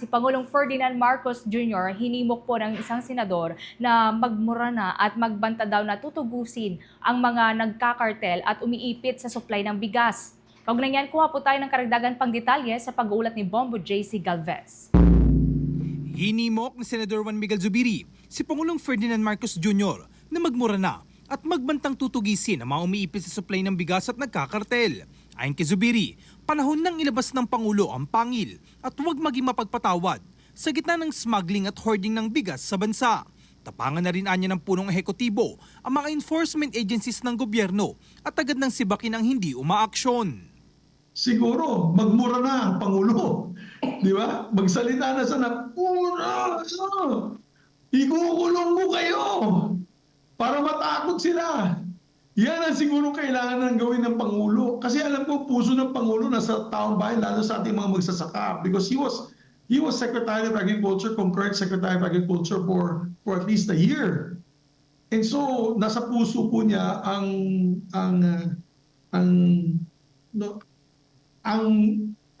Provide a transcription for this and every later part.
Si Pangulong Ferdinand Marcos Jr. hinimok po ng isang senador na magmura na at magbanta daw na tutubusin ang mga nagkakartel at umiipit sa supply ng bigas. Kaugnay niyan, kuha po tayo ng karagdagan pang detalye sa pag-uulat ni Bombo JC Galvez. Hinimok ni Senador Juan Miguel Zubiri si Pangulong Ferdinand Marcos Jr. na magmura na at magbantang tutugisin ang mga umiipit sa supply ng bigas at nagkakartel. Ayon kay Zubiri, panahon nang ilabas ng Pangulo ang pangil at huwag maging mapagpatawad sa gitna ng smuggling at hoarding ng bigas sa bansa. Tapangan na rin anya ng punong ehekutibo ang mga enforcement agencies ng gobyerno at agad ng sibakin ang hindi umaaksyon. siguro magmura na ang Pangulo. Di ba? Magsalita na sa napura. Ikukulong mo kayo para matakot sila. Yan ang siguro kailangan ng gawin ng Pangulo. Kasi alam ko, puso ng Pangulo nasa taong bayan, lalo sa ating mga magsasaka. Because he was he was Secretary of Agriculture, concurrent Secretary of Agriculture for for at least a year. And so, nasa puso po niya ang ang uh, ang no, ang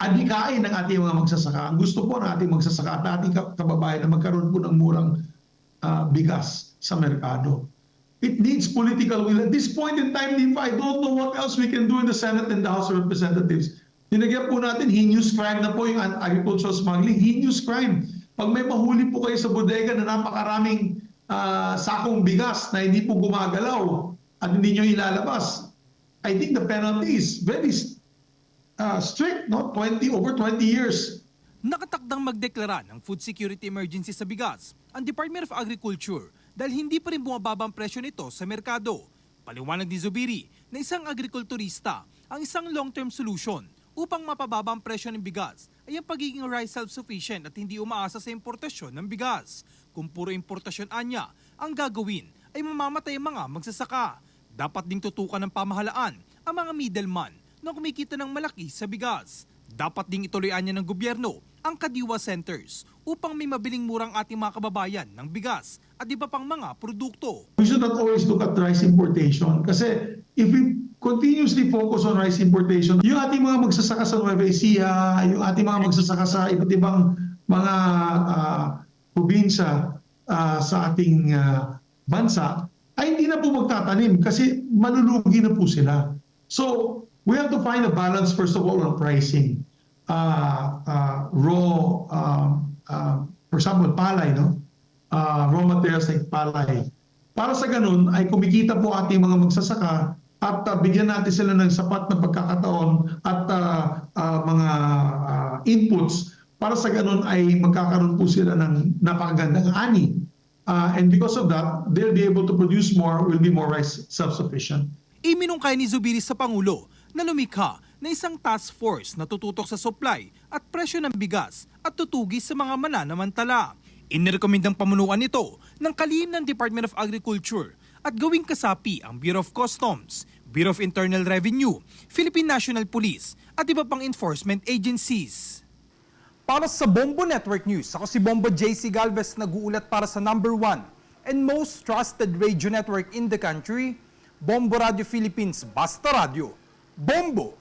adikain ng ating mga magsasaka. Ang gusto po ng ating magsasaka at ating kab- kababayan na magkaroon po ng murang ah, bigas sa merkado. It needs political will. At this point in time, Nifa, I don't know what else we can do in the Senate and the House of Representatives. Tinagyan po natin, heinous crime na po yung agricultural smuggling. Heinous crime. Pag may mahuli po kayo sa bodega na napakaraming ah, sakong bigas na hindi po gumagalaw at hindi nyo ilalabas, I think the penalty is very uh, strict, no? 20 over 20 years. Nakatakdang magdeklara ng food security emergency sa bigas ang Department of Agriculture dahil hindi pa rin bumababa ang presyo nito sa merkado. Paliwanag ni Zubiri na isang agrikulturista ang isang long-term solution upang mapababa ang presyo ng bigas ay ang pagiging rice self-sufficient at hindi umaasa sa importasyon ng bigas. Kung puro importasyon anya, ang gagawin ay mamamatay ang mga magsasaka. Dapat ding tutukan ng pamahalaan ang mga middleman na kumikita ng malaki sa bigas. Dapat ding ituloy anya ng gobyerno ang Kadiwa Centers upang may mabiling murang ating mga kababayan ng bigas at iba pang mga produkto. We should not always look at rice importation kasi if we continuously focus on rice importation, yung ating mga magsasaka sa Nueva Ecija, yung ating mga magsasaka sa iba't ibang mga ah, probinsya ah, sa ating ah, bansa, ay hindi na po magtatanim kasi malulugi na po sila. So, we have to find a balance first of all on pricing. Uh, uh, raw, um, uh, example, palay, no? uh, raw materials like palay. Para sa ganun ay kumikita po ating mga magsasaka at uh, bigyan natin sila ng sapat na pagkakataon at uh, uh, mga uh, inputs para sa ganun ay magkakaroon po sila ng napakagandang ani. Uh, and because of that, they'll be able to produce more, will be more rice self-sufficient. Iminungkay ni Zubiri sa Pangulo na lumikha na isang task force na tututok sa supply at presyo ng bigas at tutugis sa mga mananamantala. Inirekomendang pamunuan ito ng kalihim ng Department of Agriculture at gawing kasapi ang Bureau of Customs, Bureau of Internal Revenue, Philippine National Police at iba pang enforcement agencies. Para sa Bombo Network News, ako si Bombo JC Galvez nag-uulat para sa number one and most trusted radio network in the country, Bombo Radio Philippines, Basta Radio. Bombo!